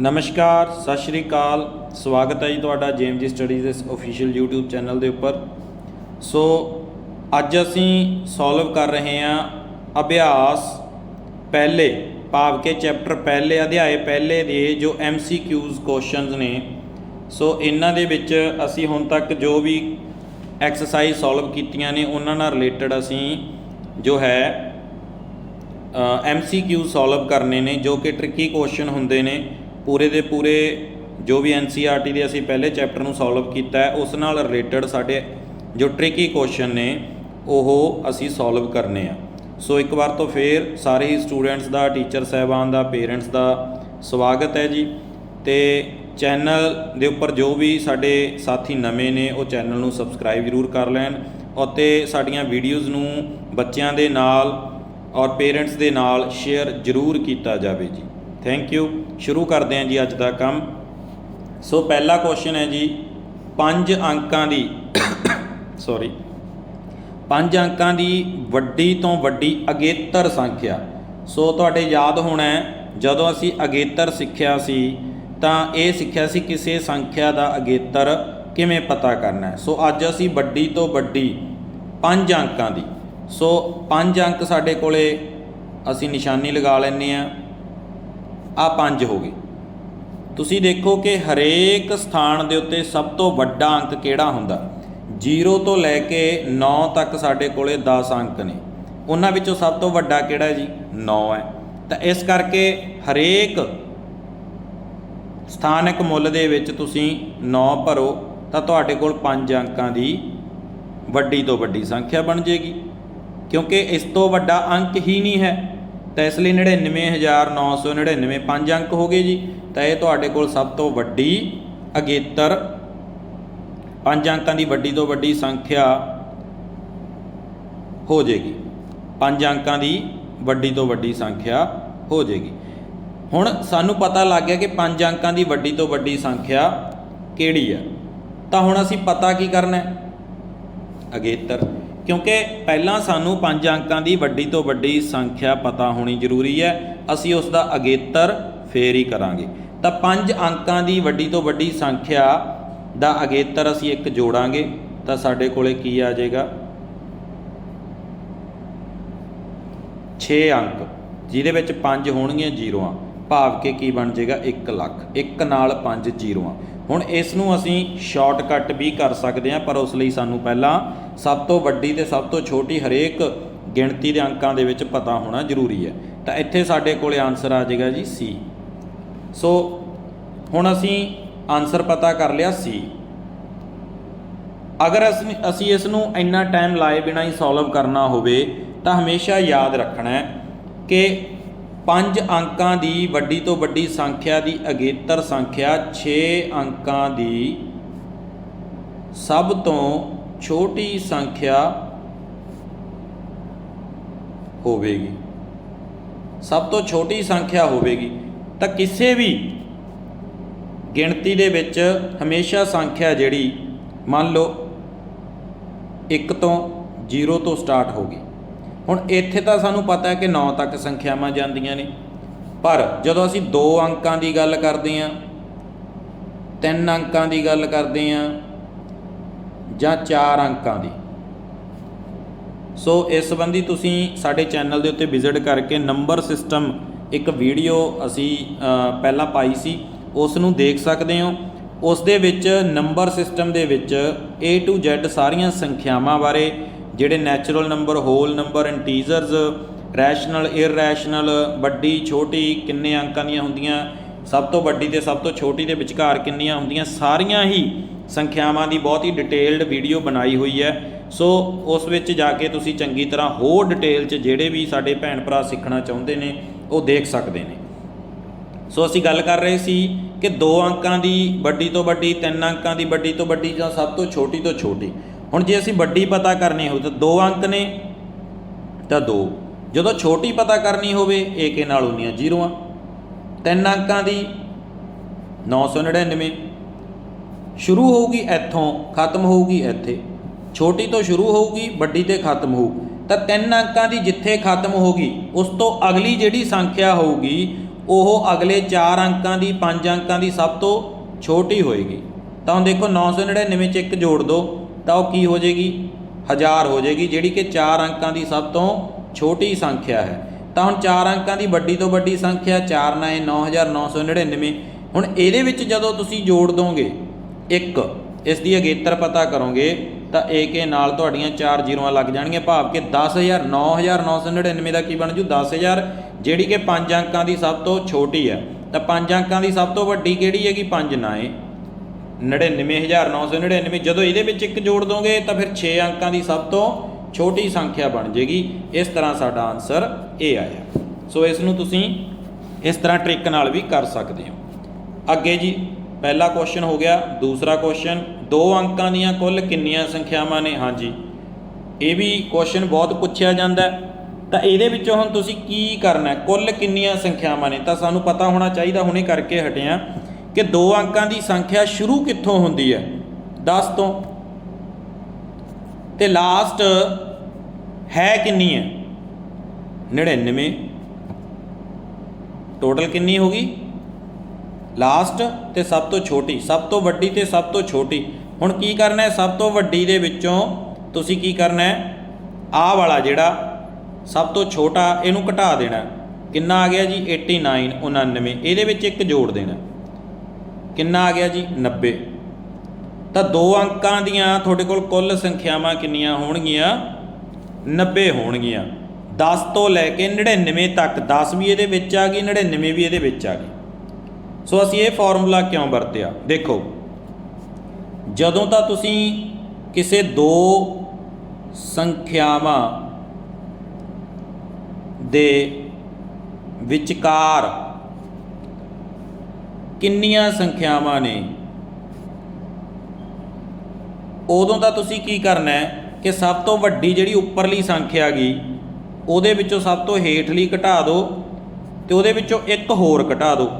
ਨਮਸਕਾਰ, ਸਤਿ ਸ਼੍ਰੀ ਅਕਾਲ। ਸਵਾਗਤ ਹੈ ਜੀ ਤੁਹਾਡਾ ਜੇਐਮਜੀ ਸਟੱਡੀਜ਼ ਇਸ ਅਫੀਸ਼ੀਅਲ YouTube ਚੈਨਲ ਦੇ ਉੱਪਰ। ਸੋ, ਅੱਜ ਅਸੀਂ ਸੋਲਵ ਕਰ ਰਹੇ ਹਾਂ ਅਭਿਆਸ ਪਹਿਲੇ ਭਾਵ ਕੇ ਚੈਪਟਰ ਪਹਿਲੇ, ਅਧਿਆਏ ਪਹਿਲੇ ਦੇ ਜੋ MCQs ਕੁਐਸਚਨਸ ਨੇ। ਸੋ, ਇਹਨਾਂ ਦੇ ਵਿੱਚ ਅਸੀਂ ਹੁਣ ਤੱਕ ਜੋ ਵੀ ਐਕਸਰਸਾਈਜ਼ ਸੋਲਵ ਕੀਤੀਆਂ ਨੇ, ਉਹਨਾਂ ਨਾਲ ਰਿਲੇਟਡ ਅਸੀਂ ਜੋ ਹੈ ਐਮਸੀਕਿਊ ਸੋਲਵ ਕਰਨੇ ਨੇ, ਜੋ ਕਿ ਟ੍ਰਿਕੀ ਕੁਐਸਚਨ ਹੁੰਦੇ ਨੇ। ਪੂਰੇ ਦੇ ਪੂਰੇ ਜੋ ਵੀ ਐਨਸੀਆਰਟੀ ਦੇ ਅਸੀਂ ਪਹਿਲੇ ਚੈਪਟਰ ਨੂੰ ਸੋਲਵ ਕੀਤਾ ਹੈ, ਉਸ ਨਾਲ ਰਿਲੇਟਡ ਸਾਡੇ ਜੋ ਟ੍ਰਿਕੀ ਕੁਐਸਚਨ ਨੇ, ਉਹ ਅਸੀਂ ਸੋਲਵ ਕਰਨੇ ਆ। ਸੋ ਇੱਕ ਵਾਰ ਤੋਂ ਫੇਰ ਸਾਰੇ ਹੀ ਸਟੂਡੈਂਟਸ ਦਾ ਟੀਚਰ ਸਹਿਬਾਨ ਦਾ ਪੇਰੈਂਟਸ ਦਾ ਸਵਾਗਤ ਹੈ ਜੀ। ਤੇ ਚੈਨਲ ਦੇ ਉੱਪਰ ਜੋ ਵੀ ਸਾਡੇ ਸਾਥੀ ਨਵੇਂ ਨੇ, ਉਹ ਚੈਨਲ ਨੂੰ ਸਬਸਕ੍ਰਾਈਬ ਜ਼ਰੂਰ ਕਰ ਲੈਣ ਅਤੇ ਸਾਡੀਆਂ ਵੀਡੀਓਜ਼ ਨੂੰ ਬੱਚਿਆਂ ਦੇ ਨਾਲ ਔਰ ਪੇਰੈਂਟਸ ਦੇ ਨਾਲ ਸ਼ੇਅਰ ਜ਼ਰੂਰ ਕੀਤਾ ਜਾਵੇ ਜੀ। ਥੈਂਕ ਯੂ ਸ਼ੁਰੂ ਕਰਦੇ ਹਾਂ ਜੀ ਅੱਜ ਦਾ ਕੰਮ। ਸੋ ਪਹਿਲਾ ਕੁਐਸਚਨ ਹੈ ਜੀ, ਪੰਜ ਅੰਕਾਂ ਦੀ ਸੌਰੀ ਪੰਜ ਅੰਕਾਂ ਦੀ ਵੱਡੀ ਤੋਂ ਵੱਡੀ ਅਗੇਤਰ ਸੰਖਿਆ। ਸੋ ਤੁਹਾਡੇ ਯਾਦ ਹੋਣਾ ਜਦੋਂ ਅਸੀਂ ਅਗੇਤਰ ਸਿੱਖਿਆ ਸੀ, ਤਾਂ ਇਹ ਸਿੱਖਿਆ ਸੀ ਕਿਸੇ ਸੰਖਿਆ ਦਾ ਅਗੇਤਰ ਕਿਵੇਂ ਪਤਾ ਕਰਨਾ ਸੋ ਅੱਜ ਅਸੀਂ ਵੱਡੀ ਤੋਂ ਵੱਡੀ ਪੰਜ ਅੰਕਾਂ ਦੀ। ਸੋ ਪੰਜ ਅੰਕ ਸਾਡੇ ਕੋਲੇ ਅਸੀਂ ਨਿਸ਼ਾਨੀ ਲਗਾ ਲੈਂਦੇ ਆ ਆ ਪੰਜ ਹੋ ਗਏ। ਤੁਸੀਂ ਦੇਖੋ ਕਿ ਹਰੇਕ ਸਥਾਨ ਦੇ ਉੱਤੇ ਸਭ ਤੋਂ ਵੱਡਾ ਅੰਕ ਕਿਹੜਾ ਹੁੰਦਾ? 0 ਤੋਂ ਲੈ ਕੇ 9 ਤੱਕ ਸਾਡੇ ਕੋਲੇ 10 ਅੰਕ ਨੇ। ਉਹਨਾਂ ਵਿੱਚੋਂ ਸਭ ਤੋਂ ਵੱਡਾ ਕਿਹੜਾ ਜੀ? 9 ਹੈ। ਤਾਂ ਇਸ ਕਰਕੇ ਹਰੇਕ ਸਥਾਨਕ ਮੁੱਲ ਦੇ ਵਿੱਚ ਤੁਸੀਂ 9 ਭਰੋ, ਤਾਂ ਤੁਹਾਡੇ ਕੋਲ 5 ਅੰਕਾਂ ਦੀ ਵੱਡੀ ਤੋਂ ਵੱਡੀ ਸੰਖਿਆ ਬਣ ਜੇਗੀ। ਕਿਉਂਕਿ ਇਸ ਤੋਂ ਵੱਡਾ ਅੰਕ ਹੀ ਨਹੀਂ ਹੈ। ਤਾਂ ਇਸ ਲਈ 99999 5 ਅੰਕ ਹੋ ਗਏ ਜੀ। ਤਾਂ ਇਹ ਤੁਹਾਡੇ ਕੋਲ ਸਭ ਤੋਂ ਵੱਡੀ ਅਗੇਤਰ ਪੰਜ ਅੰਕਾਂ ਦੀ ਵੱਡੀ ਤੋਂ ਵੱਡੀ ਸੰਖਿਆ ਹੋ ਜੇਗੀ 5 ਅੰਕਾਂ ਦੀ ਵੱਡੀ ਤੋਂ ਵੱਡੀ ਸੰਖਿਆ ਹੋ ਜੇਗੀ ਹੁਣ ਸਾਨੂੰ ਪਤਾ ਲੱਗ ਗਿਆ ਕਿ ਪੰਜ ਅੰਕਾਂ ਦੀ ਵੱਡੀ ਤੋਂ ਵੱਡੀ ਸੰਖਿਆ ਕਿਹੜੀ ਆ। ਤਾਂ ਹੁਣ ਅਸੀਂ ਪਤਾ ਕੀ ਕਰਨਾ ਹੈ? ਅਗੇਤਰ। ਕਿਉਂਕਿ ਪਹਿਲਾਂ ਸਾਨੂੰ ਪੰਜ ਅੰਕਾਂ ਦੀ ਵੱਡੀ ਤੋਂ ਵੱਡੀ ਸੰਖਿਆ ਪਤਾ ਹੋਣੀ ਜ਼ਰੂਰੀ ਹੈ, ਅਸੀਂ ਉਸ ਦਾ ਅਗੇਤਰ ਫੇਰ ਹੀ ਕਰਾਂਗੇ। ਤਾਂ ਪੰਜ ਅੰਕਾਂ ਦੀ ਵੱਡੀ ਤੋਂ ਵੱਡੀ ਸੰਖਿਆ ਦਾ ਅਗੇਤਰ ਅਸੀਂ ਇੱਕ ਜੋੜਾਂਗੇ, ਤਾਂ ਸਾਡੇ ਕੋਲੇ ਕੀ ਆ ਜਾਏਗਾ? 6 ਅੰਕ, ਜਿਹਦੇ ਵਿੱਚ 5 ਹੋਣਗੀਆਂ ਜ਼ੀਰੋਆਂ। ਭਾਵ ਕਿ ਕੀ ਬਣ ਜਾਏਗਾ? 1 ਲੱਖ। 1 ਨਾਲ 5 ਜ਼ੀਰੋਆਂ। ਹੁਣ ਇਸ ਨੂੰ ਅਸੀਂ ਸ਼ਾਰਟਕਟ ਵੀ ਕਰ ਸਕਦੇ ਹਾਂ, ਪਰ ਉਸ ਲਈ ਸਾਨੂੰ ਪਹਿਲਾਂ ਸਭ ਤੋਂ ਵੱਡੀ ਤੇ ਸਭ ਤੋਂ ਛੋਟੀ ਹਰੇਕ ਗਿਣਤੀ ਦੇ ਅੰਕਾਂ ਦੇ ਵਿੱਚ ਪਤਾ ਹੋਣਾ ਜ਼ਰੂਰੀ ਹੈ। ਤਾਂ ਇੱਥੇ ਸਾਡੇ ਕੋਲੇ ਆਨਸਰ ਆ ਜਾਏਗਾ ਜੀ ਸੀ ਸੋ ਹੁਣ ਅਸੀਂ ਆਨਸਰ ਪਤਾ ਕਰ ਲਿਆ ਸੀ ਅਗਰ ਅਸੀਂ ਅਸੀਂ ਇਸ ਨੂੰ ਇੰਨਾ ਟਾਈਮ ਲਾਏ ਬਿਨਾਂ ਹੀ ਸੋਲਵ ਕਰਨਾ ਹੋਵੇ, ਤਾਂ ਹਮੇਸ਼ਾ ਯਾਦ ਰੱਖਣਾ ਹੈ ਕਿ ਪੰਜ ਅੰਕਾਂ ਦੀ ਵੱਡੀ ਤੋਂ ਵੱਡੀ ਸੰਖਿਆ ਦੀ ਅਗੇਤਰ ਸੰਖਿਆ 6 ਅੰਕਾਂ ਦੀ ਸਭ ਤੋਂ ਛੋਟੀ ਸੰਖਿਆ ਹੋਵੇਗੀ। ਸਭ ਤੋਂ ਛੋਟੀ ਸੰਖਿਆ ਹੋਵੇਗੀ। ਤਾਂ ਕਿਸੇ ਵੀ ਗਿਣਤੀ ਦੇ ਵਿੱਚ ਹਮੇਸ਼ਾ ਸੰਖਿਆ ਜਿਹੜੀ ਮੰਨ ਲਓ 1 ਤੋਂ 0 ਤੋਂ ਸਟਾਰਟ ਹੋਗੀ ਹੁਣ ਇੱਥੇ ਤਾਂ ਸਾਨੂੰ ਪਤਾ ਹੈ ਕਿ 9 ਤੱਕ ਸੰਖਿਆਵਾਂ ਜਾਂਦੀਆਂ ਨੇ। ਪਰ ਜਦੋਂ ਅਸੀਂ ਦੋ ਅੰਕਾਂ ਦੀ ਗੱਲ ਕਰਦੇ ਹਾਂ, ਤਿੰਨ ਅੰਕਾਂ ਦੀ ਗੱਲ ਕਰਦੇ ਹਾਂ, ਜਾਂ ਚਾਰ ਅੰਕਾਂ ਦੀ। ਸੋ ਇਸ ਸੰਬੰਧੀ ਤੁਸੀਂ ਸਾਡੇ ਚੈਨਲ ਦੇ ਉੱਤੇ ਵਿਜ਼ਿਟ ਕਰਕੇ ਨੰਬਰ ਸਿਸਟਮ ਇੱਕ ਵੀਡੀਓ ਅਸੀਂ ਪਹਿਲਾਂ ਪਾਈ ਸੀ, ਉਸ ਨੂੰ ਦੇਖ ਸਕਦੇ ਹੋ। ਉਸ ਦੇ ਵਿੱਚ ਨੰਬਰ ਸਿਸਟਮ ਦੇ ਵਿੱਚ A to Z ਸਾਰੀਆਂ ਸੰਖਿਆਵਾਂ ਬਾਰੇ ਜਿਹੜੇ natural number whole number integers rational irrational ਵੱਡੀ, ਛੋਟੀ, ਕਿੰਨੇ ਅੰਕਾਂ ਦੀਆਂ ਹੁੰਦੀਆਂ, ਸਭ ਤੋਂ ਵੱਡੀ ਤੇ ਸਭ ਤੋਂ ਛੋਟੀ ਦੇ ਵਿਚਕਾਰ ਕਿੰਨੀਆਂ ਹੁੰਦੀਆਂ, ਸਾਰੀਆਂ ਹੀ ਸੰਖਿਆਵਾਂ ਦੀ ਬਹੁਤ ਹੀ ਡਿਟੇਲਡ ਵੀਡੀਓ ਬਣਾਈ ਹੋਈ ਹੈ। ਸੋ ਉਸ ਵਿੱਚ ਜਾ ਕੇ ਤੁਸੀਂ ਚੰਗੀ ਤਰ੍ਹਾਂ ਹੋਰ ਡਿਟੇਲ 'ਚ ਜਿਹੜੇ ਵੀ ਸਾਡੇ ਭੈਣ ਭਰਾ ਸਿੱਖਣਾ ਚਾਹੁੰਦੇ ਨੇ, ਉਹ ਦੇਖ ਸਕਦੇ ਨੇ। ਸੋ ਅਸੀਂ ਗੱਲ ਕਰ ਰਹੇ ਸੀ ਕਿ ਦੋ ਅੰਕਾਂ ਦੀ ਵੱਡੀ ਤੋਂ ਵੱਡੀ, ਤਿੰਨ ਅੰਕਾਂ ਦੀ ਵੱਡੀ ਤੋਂ ਵੱਡੀ ਜਾਂ ਸਭ ਤੋਂ ਛੋਟੀ ਤੋਂ ਛੋਟੀ। ਹੁਣ ਜੇ ਅਸੀਂ ਵੱਡੀ ਪਤਾ ਕਰਨੀ ਹੋਵੇ ਤਾਂ ਦੋ ਅੰਕ ਨੇ ਤਾਂ ਦੋ। ਜਦੋਂ ਛੋਟੀ ਪਤਾ ਕਰਨੀ ਹੋਵੇ ਏਕੇ ਨਾਲ ਹੁੰਦੀਆਂ ਜ਼ੀਰੋਆਂ। ਤਿੰਨ ਅੰਕਾਂ ਦੀ 999 ਸ਼ੁਰੂ ਹੋਊਗੀ ਇੱਥੋਂ, ਖਤਮ ਹੋਊਗੀ ਇੱਥੇ। ਛੋਟੀ ਤੋਂ ਸ਼ੁਰੂ ਹੋਊਗੀ, ਵੱਡੀ ਤੇ ਖਤਮ ਹੋਊ ਤਾਂ ਤਿੰਨ ਅੰਕਾਂ ਦੀ ਜਿੱਥੇ ਖਤਮ ਹੋਗੀ ਉਸ ਤੋਂ ਅਗਲੀ ਜਿਹੜੀ ਸੰਖਿਆ ਹੋਊਗੀ, ਉਹ ਅਗਲੇ 4 ਅੰਕਾਂ ਦੀ 5 ਅੰਕਾਂ ਦੀ ਸਭ ਤੋਂ ਛੋਟੀ ਹੋਏਗੀ। ਤਾਂ ਹੁਣ ਦੇਖੋ 999 ਚ ਇੱਕ ਜੋੜ ਦਿਓ ਤਾਂ ਉਹ ਕੀ ਹੋ ਜਾਏਗੀ? 1000 ਹੋ ਜਾਏਗੀ, ਜਿਹੜੀ ਕਿ 4 ਅੰਕਾਂ ਦੀ ਸਭ ਤੋਂ ਛੋਟੀ ਸੰਖਿਆ ਹੈ। ਤਾਂ ਹੁਣ 4 ਅੰਕਾਂ ਦੀ ਵੱਡੀ ਤੋਂ ਵੱਡੀ ਸੰਖਿਆ 4 9 9999 ਹੁਣ ਇਹਦੇ ਵਿੱਚ ਜਦੋਂ ਤੁਸੀਂ ਜੋੜ ਦੋਗੇ 1 ਇਸ ਦੀ ਅਗੇਤਰ ਪਤਾ ਕਰੋਗੇ, ਤਾਂ AK ਨਾਲ ਤੁਹਾਡੀਆਂ 4 ਜ਼ੀਰੋਆਂ ਲੱਗ ਜਾਣਗੀਆਂ। ਭਾਵ ਕਿ 10000 9999 ਦਾ ਕੀ ਬਣ ਜੂ? 10000 ਜਿਹੜੀ ਕਿ 5 ਅੰਕਾਂ ਦੀ ਸਭ ਤੋਂ ਛੋਟੀ ਹੈ। ਤਾਂ 5 ਅੰਕਾਂ ਦੀ ਸਭ ਤੋਂ ਵੱਡੀ ਕਿਹੜੀ ਹੈਗੀ? 5 ਨਾਏ 99999 ਜਦੋਂ ਇਹਦੇ ਵਿੱਚ ਇੱਕ ਜੋੜ ਦੋਗੇ ਤਾਂ ਫਿਰ 6 ਅੰਕਾਂ ਦੀ ਸਭ ਤੋਂ ਛੋਟੀ ਸੰਖਿਆ ਬਣ ਜੇਗੀ। ਇਸ ਤਰ੍ਹਾਂ ਸਾਡਾ ਆਨਸਰ ਇਹ ਆਇਆ। ਸੋ ਇਸ ਨੂੰ ਤੁਸੀਂ ਇਸ ਤਰ੍ਹਾਂ ਟ੍ਰਿਕ ਨਾਲ ਵੀ ਕਰ ਸਕਦੇ ਹੋ। ਅੱਗੇ ਜੀ, ਪਹਿਲਾ ਕੁਐਸਚਨ ਹੋ ਗਿਆ, ਦੂਸਰਾ ਕੁਐਸਚਨ ਦੋ ਅੰਕਾਂ ਦੀਆਂ ਕੁੱਲ ਕਿੰਨੀਆਂ ਸੰਖਿਆਵਾਂ ਨੇ? ਹਾਂਜੀ। ਇਹ ਵੀ ਕੁਐਸਚਨ ਬਹੁਤ ਪੁੱਛਿਆ ਜਾਂਦਾ ਤਾਂ ਇਹਦੇ ਵਿੱਚੋਂ ਹੁਣ ਤੁਸੀਂ ਕੀ ਕਰਨਾ ਕੁੱਲ ਕਿੰਨੀਆਂ ਸੰਖਿਆਵਾਂ ਨੇ? ਤਾਂ ਸਾਨੂੰ ਪਤਾ ਹੋਣਾ ਚਾਹੀਦਾ, ਹੁਣੇ ਕਰਕੇ ਹਟਿਆ ਕਿ ਦੋ ਅੰਕਾਂ ਦੀ ਸੰਖਿਆ ਸ਼ੁਰੂ ਕਿੱਥੋਂ ਹੁੰਦੀ ਹੈ? 10 ਤੋਂ। ਤੇ ਲਾਸਟ ਹੈ ਕਿੰਨੀ ਹੈ? 99 ਟੋਟਲ ਕਿੰਨੀ ਹੋ ਗਈ? ਲਾਸਟ ਤੇ ਸਭ ਤੋਂ ਛੋਟੀ, ਸਭ ਤੋਂ ਵੱਡੀ ਤੇ ਸਭ ਤੋਂ ਛੋਟੀ। ਹੁਣ ਕੀ ਕਰਨਾ ਹੈ? ਸਭ ਤੋਂ ਵੱਡੀ ਦੇ ਵਿੱਚੋਂ ਤੁਸੀਂ ਕੀ ਕਰਨਾ ਹੈ? ਆਹ ਵਾਲਾ ਜਿਹੜਾ ਸਭ ਤੋਂ ਛੋਟਾ, ਇਹਨੂੰ ਘਟਾ ਦੇਣਾ। ਕਿੰਨਾ ਆ ਗਿਆ ਜੀ? 89 99 ਇਹਦੇ ਵਿੱਚ ਇੱਕ ਜੋੜ ਦੇਣਾ। ਕਿੰਨਾ ਆ ਗਿਆ ਜੀ? 90 ਤਾਂ ਦੋ ਅੰਕਾਂ ਦੀਆਂ ਤੁਹਾਡੇ ਕੋਲ ਕੁੱਲ ਸੰਖਿਆਵਾਂ ਕਿੰਨੀਆਂ ਹੋਣਗੀਆਂ? 90 ਹੋਣਗੀਆਂ। 10 ਤੋਂ ਲੈ ਕੇ 99 ਤੱਕ 10 ਵੀ ਇਹਦੇ ਵਿੱਚ ਆ ਗਈ 99 ਵੀ ਇਹਦੇ ਵਿੱਚ ਆ ਗਈ। ਸੋ ਅਸੀਂ ਇਹ ਫਾਰਮੂਲਾ ਕਿਉਂ ਵਰਤਿਆ? ਦੇਖੋ, ਜਦੋਂ ਤਾਂ ਤੁਸੀਂ ਕਿਸੇ ਦੋ ਸੰਖਿਆਵਾਂ ਦੇ ਵਿਚਕਾਰ ਕਿੰਨੀਆਂ ਸੰਖਿਆਵਾਂ ਨੇ? ਉਦੋਂ ਤਾਂ ਤੁਸੀਂ ਕੀ ਕਰਨਾ ਹੈ ਕਿ ਸਭ ਤੋਂ ਵੱਡੀ ਜਿਹੜੀ ਉੱਪਰਲੀ ਸੰਖਿਆ ਗਈ ਉਹਦੇ ਵਿੱਚੋਂ ਸਭ ਤੋਂ ਹੇਠਲੀ ਘਟਾ ਦਿਓ ਤੇ ਉਹਦੇ ਵਿੱਚੋਂ ਇੱਕ ਹੋਰ ਘਟਾ ਦਿਓ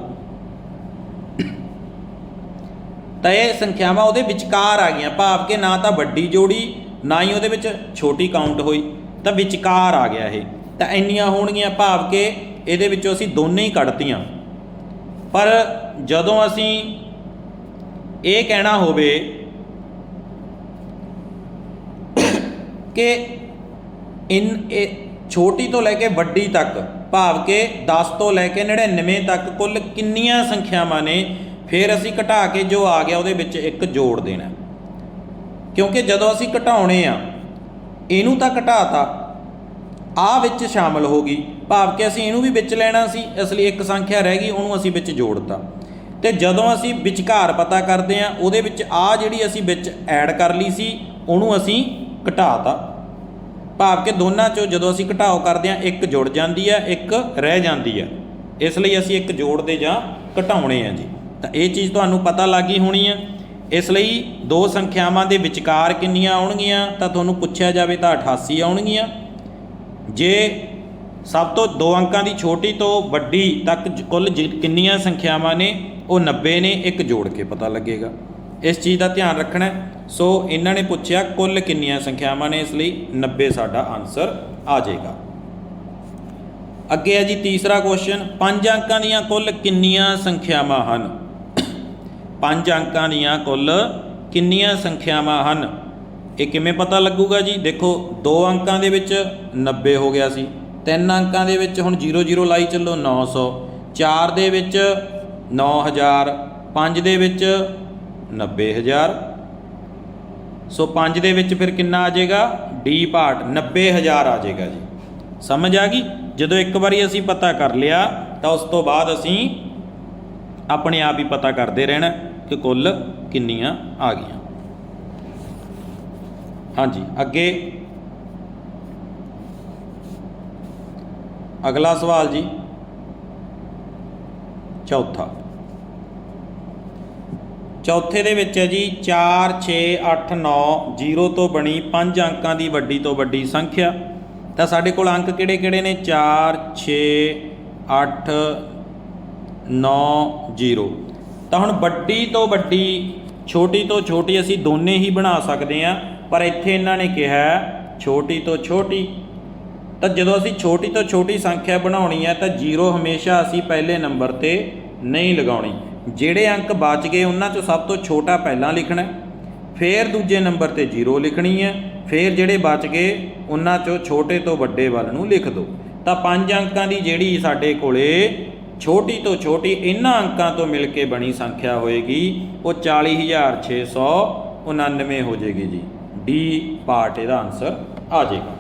ਤਾਂ ਇਹ ਸੰਖਿਆਵਾਂ ਉਹਦੇ ਵਿਚਕਾਰ ਆ ਗਈਆਂ, ਭਾਵ ਕਿ ਨਾ ਤਾਂ ਵੱਡੀ ਜੋੜੀ, ਨਾ ਹੀ ਉਹਦੇ ਵਿੱਚ ਛੋਟੀ ਕਾਊਂਟ ਹੋਈ, ਤਾਂ ਵਿਚਕਾਰ ਆ ਗਿਆ ਇਹ। ਤਾਂ ਇੰਨੀਆਂ ਹੋਣਗੀਆਂ, ਭਾਵ ਕਿ ਇਹਦੇ ਵਿੱਚੋਂ ਅਸੀਂ ਦੋਨੇ ਹੀ ਕੱਢਤੀਆਂ। ਪਰ ਜਦੋਂ ਅਸੀਂ ਇਹ ਕਹਿਣਾ ਹੋਵੇ ਕਿ ਇਨ ਇਹ ਛੋਟੀ ਤੋਂ ਲੈ ਕੇ ਵੱਡੀ ਤੱਕ, ਭਾਵ ਕਿ 10 ਤੋਂ ਲੈ ਕੇ 99 ਤੱਕ ਕੁੱਲ ਕਿੰਨੀਆਂ ਸੰਖਿਆਵਾਂ ਨੇ, ਫਿਰ ਅਸੀਂ ਘਟਾ ਕੇ ਜੋ ਆ ਗਿਆ ਉਹਦੇ ਵਿੱਚ ਇੱਕ ਜੋੜ ਦੇਣਾ। ਕਿਉਂਕਿ ਜਦੋਂ ਅਸੀਂ ਘਟਾਉਣੇ ਆ, ਇਹਨੂੰ ਤਾਂ ਘਟਾਤਾ ਆ ਵਿੱਚ ਸ਼ਾਮਲ ਹੋ ਗਈ, ਭਾਵ ਕਿ ਅਸੀਂ ਇਹਨੂੰ ਵੀ ਵਿੱਚ ਲੈਣਾ ਸੀ, ਇਸ ਲਈ ਇੱਕ ਸੰਖਿਆ ਰਹਿ ਗਈ, ਉਹਨੂੰ ਅਸੀਂ ਵਿੱਚ ਜੋੜਤਾ। ਤੇ ਜਦੋਂ ਅਸੀਂ ਵਿਚਕਾਰ ਪਤਾ ਕਰਦੇ ਆ ਉਹਦੇ ਵਿੱਚ ਆ ਜਿਹੜੀ ਅਸੀਂ ਵਿੱਚ ਐਡ ਕਰ ਲਈ ਸੀ, ਉਹਨੂੰ ਅਸੀਂ ਘਟਾਤਾ। ਭਾਵ ਕਿ ਦੋਨਾਂ ਚੋਂ ਜਦੋਂ ਅਸੀਂ ਘਟਾਓ ਕਰਦੇ ਆ ਇੱਕ ਜੁੜ ਜਾਂਦੀ ਹੈ, ਇੱਕ ਰਹਿ ਜਾਂਦੀ ਹੈ। ਇਸ ਲਈ ਅਸੀਂ ਇੱਕ ਜੋੜਦੇ ਜਾਂ ਘਟਾਉਣੇ ਆ ਜੀ। ਤਾਂ ਇਹ ਚੀਜ਼ ਤੁਹਾਨੂੰ ਪਤਾ ਲੱਗੀ ਹੋਣੀ ਆ ਇਸ ਲਈ ਦੋ ਸੰਖਿਆਵਾਂ ਦੇ ਵਿਚਕਾਰ ਕਿੰਨੀਆਂ ਆਉਣਗੀਆਂ, ਤਾਂ ਤੁਹਾਨੂੰ ਪੁੱਛਿਆ ਜਾਵੇ ਤਾਂ 88 ਆਉਣਗੀਆਂ। ਜੇ ਸਭ ਤੋਂ ਦੋ ਅੰਕਾਂ ਦੀ ਛੋਟੀ ਤੋਂ ਵੱਡੀ ਤੱਕ ਕੁੱਲ ਜਿ- ਕਿੰਨੀਆਂ ਸੰਖਿਆਵਾਂ ਨੇ ਉਹ 90 ਨੇ ਇੱਕ ਜੋੜ ਕੇ ਪਤਾ ਲੱਗੇਗਾ। ਇਸ ਚੀਜ਼ ਦਾ ਧਿਆਨ ਰੱਖਣਾ ਸੋ ਇਹਨਾਂ ਨੇ ਪੁੱਛਿਆ, ਕੁੱਲ ਕਿੰਨੀਆਂ ਸੰਖਿਆਵਾਂ ਨੇ? ਇਸ ਲਈ 90 ਸਾਡਾ ਆਨਸਰ ਆ ਜਾਏਗਾ। ਅੱਗੇ ਹੈ ਜੀ ਤੀਸਰਾ ਕੁਐਸਚਨ ਪੰਜ ਅੰਕਾਂ ਦੀਆਂ ਕੁੱਲ ਕਿੰਨੀਆਂ ਸੰਖਿਆਵਾਂ ਹਨ? ਪੰਜ ਅੰਕਾਂ ਦੀਆਂ ਕੁੱਲ ਕਿੰਨੀਆਂ ਸੰਖਿਆਵਾਂ ਹਨ? ਇਹ ਕਿਵੇਂ ਪਤਾ ਲੱਗੂਗਾ ਜੀ? ਦੇਖੋ, ਦੋ ਅੰਕਾਂ ਦੇ ਵਿੱਚ 90 ਹੋ ਗਿਆ ਸੀ। ਤਿੰਨ ਅੰਕਾਂ ਦੇ ਵਿੱਚ ਹੁਣ 00 ਲਾਈ ਚੱਲੋ 900 4 ਦੇ ਵਿੱਚ 9000 5 ਦੇ ਵਿੱਚ 90000 ਸੋ 5 ਦੇ ਵਿੱਚ ਫਿਰ ਕਿੰਨਾ ਆ ਜਾਏਗਾ? ਡੀ ਪਾਰਟ 90000 ਆ ਜਾਏਗਾ ਜੀ। ਸਮਝ ਆ ਗਈ? ਜਦੋਂ ਇੱਕ ਵਾਰੀ ਅਸੀਂ ਪਤਾ ਕਰ ਲਿਆ, ਤਾਂ ਉਸ ਤੋਂ ਬਾਅਦ ਅਸੀਂ ਆਪਣੇ ਆਪ ਹੀ ਪਤਾ ਕਰਦੇ ਰਹਿਣਾ ਕਿ ਕੁੱਲ ਕਿੰਨੀਆਂ ਆ ਗਈਆਂ। ਹਾਂਜੀ, ਅੱਗੇ। ਅਗਲਾ ਸਵਾਲ ਜੀ। ਚੌਥਾ। ਚੌਥੇ ਦੇ ਵਿੱਚ ਹੈ ਜੀ 4 6 8 9 0 ਤੋਂ ਬਣੀ ਪੰਜ ਅੰਕਾਂ ਦੀ ਵੱਡੀ ਤੋਂ ਵੱਡੀ ਸੰਖਿਆ। ਤਾਂ ਸਾਡੇ ਕੋਲ ਅੰਕ ਕਿਹੜੇ ਕਿਹੜੇ ਨੇ? 4 6 8 9 0 ਤਾਂ ਹੁਣ ਵੱਡੀ ਤੋਂ ਵੱਡੀ, ਛੋਟੀ ਤੋਂ ਛੋਟੀ ਅਸੀਂ ਦੋਨੇ ਹੀ ਬਣਾ ਸਕਦੇ ਹਾਂ, ਪਰ ਇੱਥੇ ਇਹਨਾਂ ਨੇ ਕਿਹਾ ਛੋਟੀ ਤੋਂ ਛੋਟੀ। ਤਾਂ ਜਦੋਂ ਅਸੀਂ ਛੋਟੀ ਤੋਂ ਛੋਟੀ ਸੰਖਿਆ ਬਣਾਉਣੀ ਹੈ, ਤਾਂ 0 ਹਮੇਸ਼ਾ ਅਸੀਂ ਪਹਿਲੇ ਨੰਬਰ ਤੇ ਨਹੀਂ ਲਗਾਉਣੀ। ਜਿਹੜੇ ਅੰਕ ਬਚ ਗਏ ਉਹਨਾਂ ਚੋਂ ਸਭ ਤੋਂ ਛੋਟਾ ਪਹਿਲਾਂ ਲਿਖਣਾ ਹੈ, ਫਿਰ ਦੂਜੇ ਨੰਬਰ ਤੇ 0 ਲਿਖਣੀ ਹੈ, ਫਿਰ ਜਿਹੜੇ ਬਚ ਗਏ ਉਹਨਾਂ ਚੋਂ ਛੋਟੇ ਤੋਂ ਵੱਡੇ ਵੱਲ ਨੂੰ ਲਿਖ ਦਿਓ ਤਾਂ ਪੰਜ ਅੰਕਾਂ ਦੀ ਜਿਹੜੀ ਸਾਡੇ ਕੋਲੇ ਛੋਟੀ ਤੋਂ ਛੋਟੀ ਇਹਨਾਂ ਅੰਕਾਂ ਤੋਂ ਮਿਲ ਕੇ ਬਣੀ ਸੰਖਿਆ ਹੋਏਗੀ, ਉਹ 40699 ਹੋ ਜਾਏਗੀ ਜੀ। ਡੀ ਪਾਰਟ ਇਹਦਾ ਆਨਸਰ ਆ ਜਾਏਗਾ।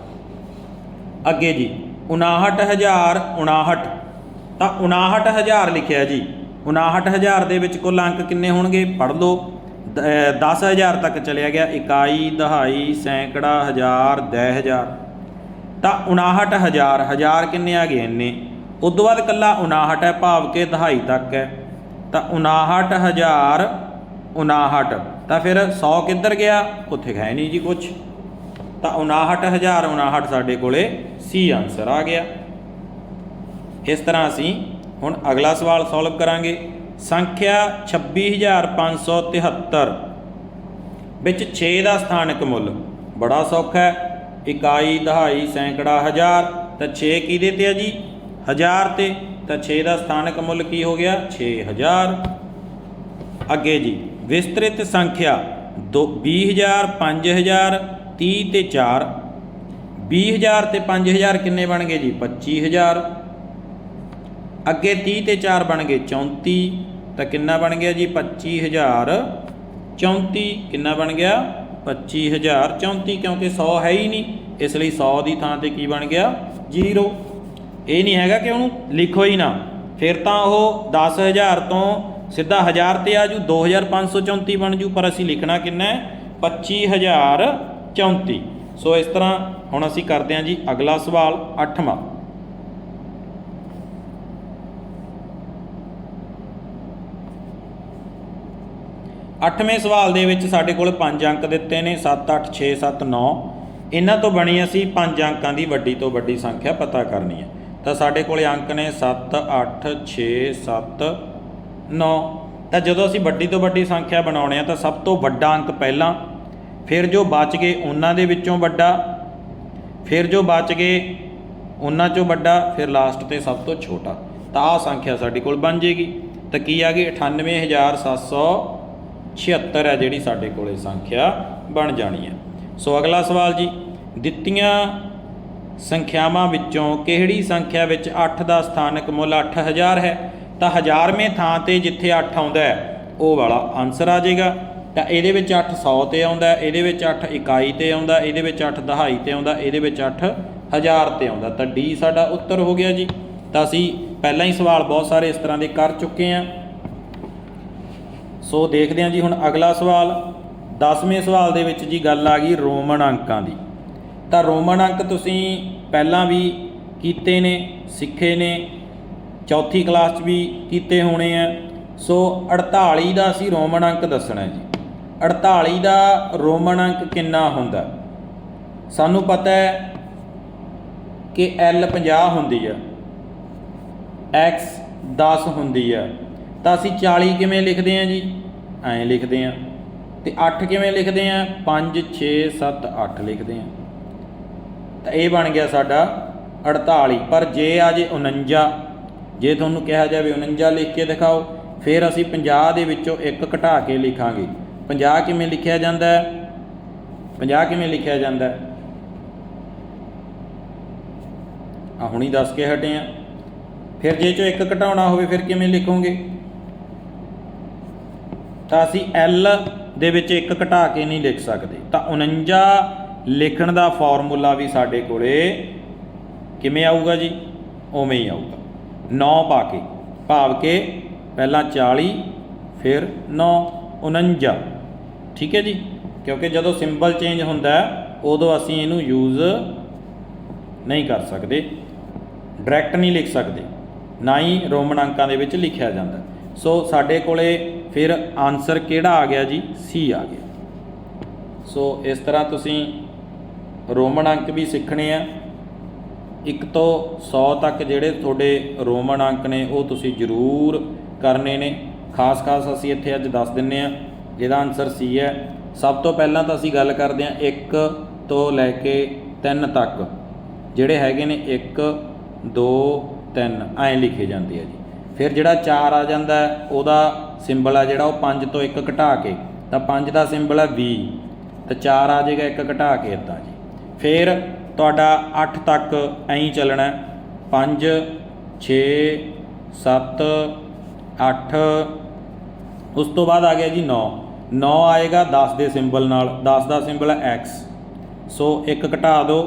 ਅੱਗੇ ਜੀ 59059 ਤਾਂ 59000 ਲਿਖਿਆ ਜੀ। 59000 ਦੇ ਵਿੱਚ ਕੁੱਲ ਅੰਕ ਕਿੰਨੇ ਹੋਣਗੇ? ਪੜ੍ਹ ਲਓ। 10000 ਤੱਕ ਚਲਿਆ ਗਿਆ। ਇਕਾਈ, ਦਹਾਈ, ਸੈਂਕੜਾ, ਹਜ਼ਾਰ 10000 ਤਾਂ 59000 ਹਜ਼ਾਰ ਕਿੰਨੇ ਆ ਗਏ ਇੰਨੇ? ਉਸ ਤੋਂ ਬਾਅਦ ਕੱਲਾ 59 ਹੈ, ਭਾਵ ਕਿ ਦਹਾਈ ਤੱਕ ਹੈ। ਤਾਂ 59000 59 ਤਾਂ ਫਿਰ 100 ਕਿੱਧਰ ਗਿਆ? ਉੱਥੇ ਹੈ ਨਹੀਂ ਜੀ ਕੁਝ ਤਾਂ 59000 59 ਸਾਡੇ ਕੋਲੇ ਸੀ ਆਨਸਰ ਆ ਗਿਆ। ਇਸ ਤਰ੍ਹਾਂ ਅਸੀਂ ਹੁਣ ਅਗਲਾ ਸਵਾਲ ਸੋਲਵ ਕਰਾਂਗੇ। ਸੰਖਿਆ 26573 ਵਿੱਚ 6 ਦਾ ਸਥਾਨਕ ਮੁੱਲ। ਬੜਾ ਸੌਖਾ ਹੈ। ਇਕਾਈ, ਦਹਾਈ, ਸੈਂਕੜਾ, ਹਜ਼ਾਰ। ਤਾਂ 6 ਕਿਹਦੇ ਤੇ ਆ ਜੀ? ਹਜ਼ਾਰ ਤੇ। ਤਾਂ 6 ਦਾ ਸਥਾਨਕ ਮੁੱਲ ਕੀ ਹੋ ਗਿਆ? 6000 ਅੱਗੇ ਜੀ, ਵਿਸਤ੍ਰਿਤ ਸੰਖਿਆ। 20000 5000 30 ਤੇ 4 20000 ਤੇ 5000 ਕਿੰਨੇ ਬਣ ਗਏ ਜੀ? 25000 ਅੱਗੇ 30 ਤੇ 4 ਬਣ ਗਏ 34 ਤਾਂ ਕਿੰਨਾ ਬਣ ਗਿਆ ਜੀ? 25000 34 ਕਿੰਨਾ ਬਣ ਗਿਆ? 25000 34 ਕਿਉਂਕਿ 100 ਹੈ ਹੀ ਨਹੀਂ, ਇਸ ਲਈ 100 ਦੀ ਥਾਂ ਤੇ ਕੀ ਬਣ ਗਿਆ? 0 ਇਹ ਨਹੀਂ ਹੈਗਾ ਕਿ ਉਹਨੂੰ ਲਿਖੋ ਹੀ ਨਾ। ਫਿਰ ਤਾਂ ਉਹ 10000 ਤੋਂ ਸਿੱਧਾ 1000 ਤੇ ਆ ਜੂ 2534 ਬਣ ਜੂ, ਪਰ ਅਸੀਂ ਲਿਖਣਾ ਕਿੰਨਾ ਹੈ? 25034 ਸੋ ਇਸ ਤਰ੍ਹਾਂ ਹੁਣ ਅਸੀਂ ਕਰਦੇ ਹਾਂ ਜੀ ਅਗਲਾ ਸਵਾਲ 8ਵਾਂ ਅੱਠਵੇਂ ਸਵਾਲ ਦੇ ਵਿੱਚ ਸਾਡੇ ਕੋਲ 5 ਅੰਕ ਦਿੱਤੇ ਨੇ 7 8 6 7 9 ਇਹਨਾਂ ਤੋਂ ਬਣੀ ਅਸੀਂ 5 ਅੰਕਾਂ ਦੀ ਵੱਡੀ ਤੋਂ ਵੱਡੀ ਸੰਖਿਆ ਪਤਾ ਕਰਨੀ ਹੈ। ਤਾਂ ਸਾਡੇ ਕੋਲੇ ਅੰਕ ਨੇ 7 8 6 7 9 ਤਾਂ ਜਦੋਂ ਅਸੀਂ ਵੱਡੀ ਤੋਂ ਵੱਡੀ ਸੰਖਿਆ ਬਣਾਉਣੇ ਆ ਤਾਂ ਸਭ ਤੋਂ ਵੱਡਾ ਅੰਕ ਪਹਿਲਾਂ, ਫਿਰ ਜੋ ਬਚ ਗਏ ਉਹਨਾਂ ਦੇ ਵਿੱਚੋਂ ਵੱਡਾ, ਫਿਰ ਜੋ ਬਚ ਗਏ ਉਹਨਾਂ ਚੋਂ ਵੱਡਾ, ਫਿਰ ਲਾਸਟ ਤੇ ਸਭ ਤੋਂ ਛੋਟਾ। ਤਾਂ ਆਹ ਸੰਖਿਆ ਸਾਡੇ ਕੋਲ ਬਣ ਜੇਗੀ ਤਾਂ ਕੀ ਆ ਗਈ? 98776 ਹੈ ਜਿਹੜੀ ਸਾਡੇ ਕੋਲੇ ਸੰਖਿਆ ਬਣ ਜਾਣੀ ਹੈ। ਸੋ ਅਗਲਾ ਸਵਾਲ ਜੀ, ਦਿੱਤੀਆਂ ਸੰਖਿਆਵਾਂ ਵਿੱਚੋਂ ਕਿਹੜੀ ਸੰਖਿਆ ਵਿੱਚ 8 ਦਾ ਸਥਾਨਕ ਮੁੱਲ 8000 ਹੈ? ਤਾਂ ਹਜ਼ਾਰਵੇਂ ਥਾਂ ਤੇ ਜਿੱਥੇ 8 ਆਉਂਦਾ ਹੈ, ਉਹ ਵਾਲਾ ਆਨਸਰ ਆ ਜਾਏਗਾ। ਤਾਂ ਇਹਦੇ ਵਿੱਚ 8 100 ਤੇ ਆਉਂਦਾ, ਇਹਦੇ ਵਿੱਚ 8 ਇਕਾਈ ਤੇ ਆਉਂਦਾ, ਇਹਦੇ ਵਿੱਚ 8 ਦਹਾਈ ਤੇ ਆਉਂਦਾ, ਇਹਦੇ ਵਿੱਚ 8 ਹਜ਼ਾਰ ਤੇ ਆਉਂਦਾ। ਤਾਂ ਡੀ ਸਾਡਾ ਉੱਤਰ ਹੋ ਗਿਆ ਜੀ। ਤਾਂ ਅਸੀਂ ਪਹਿਲਾਂ ਹੀ ਸਵਾਲ ਬਹੁਤ ਸਾਰੇ ਇਸ ਤਰ੍ਹਾਂ ਦੇ ਕਰ ਚੁੱਕੇ ਹਾਂ। ਸੋ ਦੇਖਦੇ ਹਾਂ ਜੀ ਹੁਣ ਅਗਲਾ ਸਵਾਲ 10ਵੇਂ ਸਵਾਲ ਦੇ ਵਿੱਚ ਜੀ ਗੱਲ ਆ ਗਈ ਰੋਮਨ ਅੰਕਾਂ ਦੀ। ਤਾਂ ਰੋਮਨ ਅੰਕ ਤੁਸੀਂ ਪਹਿਲਾਂ ਵੀ ਕੀਤੇ ਨੇ, ਸਿੱਖੇ ਨੇ, ਚੌਥੀ ਕਲਾਸ 'ਚ ਵੀ ਕੀਤੇ ਹੋਣੇ ਆ। ਸੋ 48 ਦਾ ਅਸੀਂ ਰੋਮਨ ਅੰਕ ਦੱਸਣਾ ਜੀ। 48 ਦਾ ਰੋਮਨ ਅੰਕ ਕਿੰਨਾ ਹੁੰਦਾ? ਸਾਨੂੰ ਪਤਾ ਹੈ ਕਿ L 50 ਹੁੰਦੀ ਆ, X 10 ਹੁੰਦੀ ਆ। ਤਾਂ ਅਸੀਂ 40 ਕਿਵੇਂ ਲਿਖਦੇ ਆ ਜੀ? ਐਂ ਲਿਖਦੇ ਆ। ਤੇ 8 ਕਿਵੇਂ ਲਿਖਦੇ ਆ? 5 6 7 8 ਲਿਖਦੇ ਆ। ਤਾਂ ਇਹ ਬਣ ਗਿਆ ਸਾਡਾ 48 ਪਰ ਜੇ ਆ ਜੇ 49 ਜੇ ਤੁਹਾਨੂੰ ਕਿਹਾ ਜਾਵੇ 49 ਲਿਖ ਕੇ ਦਿਖਾਓ, ਫਿਰ ਅਸੀਂ 50 ਦੇ ਵਿੱਚੋਂ ਇੱਕ ਘਟਾ ਕੇ ਲਿਖਾਂਗੇ। 50 ਕਿਵੇਂ ਲਿਖਿਆ ਜਾਂਦਾ? ਹੈ 50 ਕਿਵੇਂ ਲਿਖਿਆ ਜਾਂਦਾ? ਹੈ ਆ ਹੁਣੀ ਦੱਸ ਕੇ ਹਟੇ ਆ। ਫਿਰ ਜੇ ਚੋਂ ਇੱਕ ਘਟਾਉਣਾ ਹੋਵੇ, ਫਿਰ ਕਿਵੇਂ ਲਿਖੋਗੇ? ਤਾਂ ਅਸੀਂ L ਦੇ ਵਿੱਚ ਇੱਕ ਘਟਾ ਕੇ ਨਹੀਂ ਲਿਖ ਸਕਦੇ। ਤਾਂ 49 ਲਿਖਣ ਦਾ ਫਾਰਮੂਲਾ ਵੀ ਸਾਡੇ ਕੋਲੇ ਕਿਵੇਂ ਆਊਗਾ ਜੀ? ਉਵੇਂ ਹੀ ਆਊਗਾ। 9 ਪਾ ਕੇ। ਭਾਵ ਕਿ ਪਹਿਲਾਂ 40 ਫਿਰ 9 49 ਠੀਕ ਹੈ ਜੀ? ਕਿਉਂਕਿ ਜਦੋਂ ਸਿੰਬਲ ਚੇਂਜ ਹੁੰਦਾ ਉਦੋਂ ਅਸੀਂ ਇਹਨੂੰ ਯੂਜ਼ ਨਹੀਂ ਕਰ ਸਕਦੇ। ਡਾਇਰੈਕਟ ਨਹੀਂ ਲਿਖ ਸਕਦੇ। ਨਾ ਹੀ ਰੋਮਨ ਅੰਕਾਂ ਦੇ ਵਿੱਚ ਲਿਖਿਆ ਜਾਂਦਾ। ਸੋ ਸਾਡੇ ਕੋਲੇ ਫਿਰ ਆਨਸਰ ਕਿਹੜਾ ਆ ਗਿਆ ਜੀ? ਸੀ ਆ ਗਿਆ। ਸੋ ਇਸ ਤਰ੍ਹਾਂ ਤੁਸੀਂ ਰੋਮਨ ਅੰਕ ਵੀ ਸਿੱਖਣੇ ਆ। ਇੱਕ ਤੋਂ 100 ਤੱਕ ਜਿਹੜੇ ਤੁਹਾਡੇ ਰੋਮਨ ਅੰਕ ਨੇ, ਉਹ ਤੁਸੀਂ ਜ਼ਰੂਰ ਕਰਨੇ ਨੇ। ਖਾਸ ਖਾਸ ਅਸੀਂ ਇੱਥੇ ਅੱਜ ਦੱਸ ਦਿੰਨੇ ਆ। ਇਹਦਾ ਆਨਸਰ ਸੀ ਹੈ। ਸਭ ਤੋਂ ਪਹਿਲਾਂ ਤਾਂ ਅਸੀਂ ਗੱਲ ਕਰਦੇ ਹਾਂ 1 ਤੋਂ ਲੈ ਕੇ 3 ਤੱਕ। ਜਿਹੜੇ ਹੈਗੇ ਨੇ 1 2 3 ਐਂ ਲਿਖੇ ਜਾਂਦੇ ਆ ਜੀ। ਫਿਰ ਜਿਹੜਾ 4 ਆ ਜਾਂਦਾ, ਉਹਦਾ ਸਿੰਬਲ ਆ ਜਿਹੜਾ ਉਹ 5 ਤੋਂ 1 ਘਟਾ ਕੇ, ਤਾਂ 5 ਦਾ ਸਿੰਬਲ ਹੈ 20 ਤਾਂ 4 ਆ ਜਾਏਗਾ 1 ਘਟਾ ਕੇ ਇਦਾਂ ਜੀ। ਫਿਰ ਤੁਹਾਡਾ 8 ਤੱਕ ਐਂ ਚੱਲਣਾ 5 6 7 8 ਉਸ ਤੋਂ ਬਾਅਦ ਆ ਗਿਆ ਜੀ 9 9 ਆਏਗਾ 10 ਦੇ ਸਿੰਬਲ ਨਾਲ 10 ਦਾ ਸਿੰਬਲ ਹੈ x ਸੋ ਇੱਕ ਘਟਾ ਦਿਓ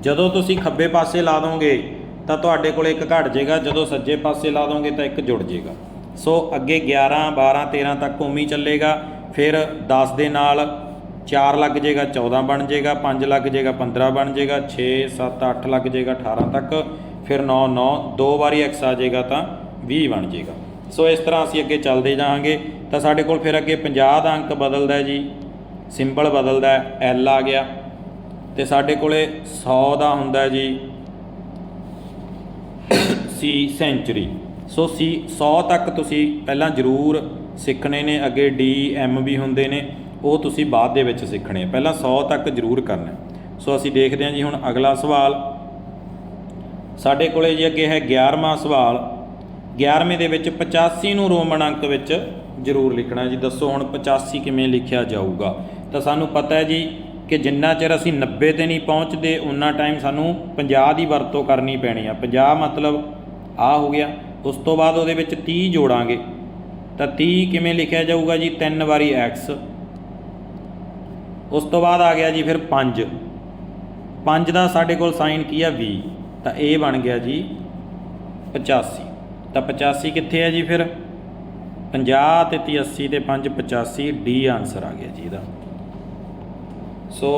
ਜਦੋਂ ਤੁਸੀਂ ਖੱਬੇ ਪਾਸੇ ਲਾ ਦੋਗੇ, ਤਾਂ ਤੁਹਾਡੇ ਕੋਲ ਇੱਕ ਘਟ ਜਾਏਗਾ, ਜਦੋਂ ਸੱਜੇ ਪਾਸੇ ਲਾ ਦੋਗੇ, ਤਾਂ ਇੱਕ ਜੁੜ ਜਾਏਗਾ। ਸੋ ਅੱਗੇ 11 12 13 ਤੱਕ ਉਮੀ ਚੱਲੇਗਾ। ਫਿਰ 10 ਦੇ ਨਾਲ 4 ਲੱਗ ਜਾਏਗਾ 14 ਬਣ ਜਾਏਗਾ 5 ਲੱਗ ਜਾਏਗਾ 15 ਬਣ ਜਾਏਗਾ 6 7 8 ਲੱਗ ਜਾਏਗਾ 18 ਤੱਕ। ਫਿਰ 9 9 ਦੋ ਵਾਰੀ x ਆ ਜਾਏਗਾ ਤਾਂ 20 ਬਣ ਜਾਏਗਾ। ਸੋ ਇਸ ਤਰ੍ਹਾਂ ਅਸੀਂ ਅੱਗੇ ਚੱਲਦੇ ਜਾਵਾਂਗੇ। ਤਾਂ ਸਾਡੇ ਕੋਲ ਫਿਰ ਅੱਗੇ 50 ਦਾ ਅੰਕ ਬਦਲਦਾ ਹੈ ਜੀ। ਸਿੰਬਲ ਬਦਲਦਾ ਹੈ, L ਆ ਗਿਆ। ਤੇ ਸਾਡੇ ਕੋਲੇ 100 ਦਾ ਹੁੰਦਾ ਜੀ। ਸੀ ਸੈਂਚਰੀ। ਸੋ ਸੀ 100 ਤੱਕ ਤੁਸੀਂ ਪਹਿਲਾਂ ਜ਼ਰੂਰ ਸਿੱਖਣੇ ਨੇ, ਅੱਗੇ ਡੀ ਐਮ ਵੀ ਹੁੰਦੇ ਨੇ, ਉਹ ਤੁਸੀਂ ਬਾਅਦ ਦੇ ਵਿੱਚ ਸਿੱਖਣੇ ਪਹਿਲਾਂ 100 ਤੱਕ ਜ਼ਰੂਰ ਕਰਨਾ ਸੋ ਅਸੀਂ ਦੇਖਦੇ ਹਾਂ ਜੀ ਹੁਣ ਅਗਲਾ ਸਵਾਲ। ਸਾਡੇ ਕੋਲੇ ਜੀ ਅੱਗੇ ਹੈ 11ਵਾਂ ਸਵਾਲ। 11ਵੇਂ ਦੇ ਵਿੱਚ 85 ਨੂੰ ਰੋਮਨ ਅੰਕ ਵਿੱਚ ਜ਼ਰੂਰ ਲਿਖਣਾ ਜੀ। ਦੱਸੋ ਹੁਣ 85 ਕਿਵੇਂ ਲਿਖਿਆ ਜਾਊਗਾ। ਤਾਂ ਸਾਨੂੰ ਪਤਾ ਹੈ ਜੀ ਕਿ ਜਿੰਨਾ ਚਿਰ ਅਸੀਂ 90 ਤੇ ਨਹੀਂ ਪਹੁੰਚਦੇ ਉਨਾ ਟਾਈਮ ਸਾਨੂੰ 50 ਦੀ ਵਰਤੋਂ ਕਰਨੀ ਪੈਣੀ ਆ। 50 ਮਤਲਬ ਆ ਹੋ ਗਿਆ। ਉਸ ਤੋਂ ਬਾਅਦ ਉਹਦੇ ਵਿੱਚ 30 ਜੋੜਾਂਗੇ। ਤਾਂ 30 ਕਿਵੇਂ ਲਿਖਿਆ ਜਾਊਗਾ ਜੀ? 3 ਵਾਰੀ x ਉਸ ਤੋਂ ਬਾਅਦ ਆ ਗਿਆ ਜੀ ਫਿਰ 5 5 ਦਾ ਸਾਡੇ ਕੋਲ ਸਾਈਨ ਕੀ ਆ? 20 ਤਾਂ ਇਹ ਬਣ ਗਿਆ ਜੀ 85 ਤਾਂ 85 ਕਿੱਥੇ ਹੈ ਜੀ ਫਿਰ? 50 ਤੇ 30 80 ਤੇ 5 85 ਡੀ ਆਨਸਰ ਆ ਗਿਆ ਜੀ ਇਹਦਾ। ਸੋ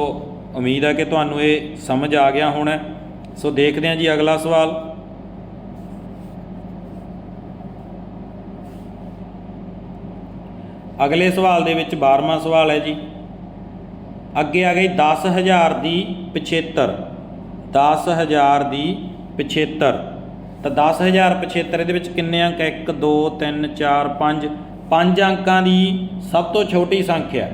ਉਮੀਦ ਹੈ ਕਿ ਤੁਹਾਨੂੰ ਇਹ ਸਮਝ ਆ ਗਿਆ ਹੋਣਾ ਸੋ ਦੇਖਦੇ ਹਾਂ ਜੀ ਅਗਲਾ ਸਵਾਲ। ਅਗਲੇ ਸਵਾਲ ਦੇ ਵਿੱਚ 12ਵਾਂ ਸਵਾਲ ਹੈ ਜੀ। ਅੱਗੇ ਆ ਗਈ 10000 ਦੀ 75 10000 ਦੀ 75 ਤਾਂ 10000 75 ਇਹਦੇ ਵਿੱਚ ਕਿੰਨੇ ਅੰਕ 1 2 3 4 5 ਪੰਜ। ਅੰਕਾਂ ਦੀ ਸਭ ਤੋਂ ਛੋਟੀ ਸੰਖਿਆ।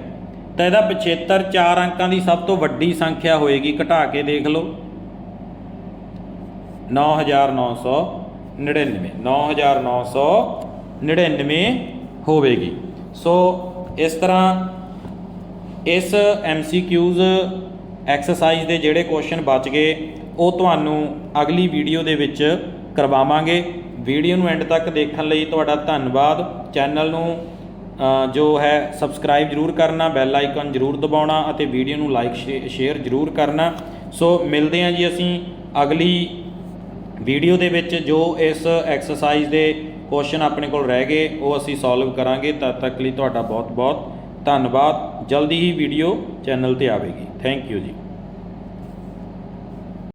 ਤਾਂ ਇਹਦਾ 75 ਚਾਰ ਅੰਕਾਂ ਦੀ ਸਭ ਤੋਂ ਵੱਡੀ ਸੰਖਿਆ ਹੋਏਗੀ, ਘਟਾ ਕੇ ਦੇਖ ਲਓ। 9999 9999 ਹੋਵੇਗੀ। ਸੋ ਇਸ ਤਰ੍ਹਾਂ ਇਸ MCQs ਐਕਸਰਸਾਈਜ਼ ਦੇ ਜਿਹੜੇ ਕੁਐਸਚਨ ਬਚ ਗਏ, ਉਹ ਤੁਹਾਨੂੰ ਅਗਲੀ ਵੀਡੀਓ ਦੇ ਵਿੱਚ ਕਰਵਾਵਾਂਗੇ। ਵੀਡੀਓ ਨੂੰ ਐਂਡ ਤੱਕ ਦੇਖਣ ਲਈ ਤੁਹਾਡਾ ਧੰਨਵਾਦ। ਚੈਨਲ ਨੂੰ ਜੋ ਹੈ ਸਬਸਕ੍ਰਾਈਬ ਜਰੂਰ ਕਰਨਾ ਬੈਲ ਆਈਕਨ ਜਰੂਰ ਦਬਾਉਣਾ ਅਤੇ ਵੀਡੀਓ ਨੂੰ ਲਾਈਕ ਸ਼ੇਅਰ ਜਰੂਰ ਕਰਨਾ। ਸੋ ਮਿਲਦੇ ਹਾਂ ਜੀ ਅਸੀਂ ਅਗਲੀ ਵੀਡੀਓ ਦੇ ਵਿੱਚ ਜੋ ਇਸ ਐਕਸਰਸਾਈਜ਼ ਦੇ ਕੁਐਸਚਨ ਆਪਣੇ ਕੋਲ ਰਹਿ ਗਏ, ਉਹ ਅਸੀਂ ਸੋਲਵ ਕਰਾਂਗੇ, ਤਦ ਤੱਕ ਲਈ ਤੁਹਾਡਾ ਬਹੁਤ ਬਹੁਤ ਧੰਨਵਾਦ। ਜਲਦੀ ਹੀ ਵੀਡੀਓ ਚੈਨਲ ਤੇ ਆਵੇਗੀ। ਥੈਂਕ ਯੂ ਜੀ।